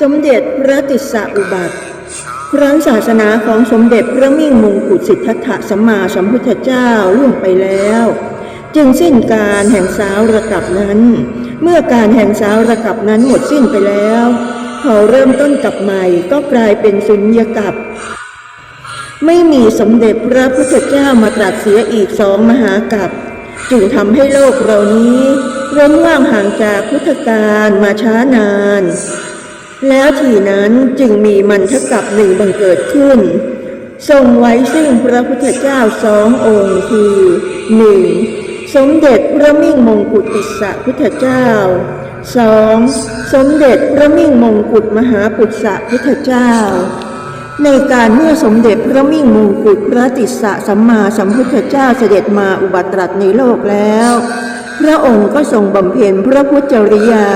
สมเด็จพระติสสะอุบัติ ครั้งศาสนาของสมเด็จพระมิ่งมงกุฎสิทธัตถะสัมมาสัมพุทธเจ้าล่วงไปแล้ว จึงสิ้นการแห่งสาวระกับนั้น เมื่อการแห่งสาวระกับนั้นหมดสิ้นไปแล้วพอเริ่มต้นกับใหม่ก็กลายเป็นสุญญกับ ไม่มีสมเด็จพระพุทธเจ้ามาตรัสเสียอีกสองมหากัปจึงทำให้โลกเรานี้ ร้นว่างห่างจากพุทธกาลมาช้านาน แล้วทีนั้นจึงมีมันทกับหนึ่งบังเกิดขึ้น ทรงไว้ซึ่งพระพุทธเจ้าสององค์คือหนึ่งสมเด็จพระมิ่งมงกุฎติสสะพุทธเจ้าสองสมเด็จพระมิ่งมงกุฎมหาปุษสะพุทธเจ้า ในการเมื่อสมเด็จพระมิ่งมงกุฎพระติสสะสัมมาสัมพุทธเจ้าเสด็จมาอุบัติตรัสในโลกแล้ว พระองค์ก็ทรงบำเพ็ญพระพุทธจริยา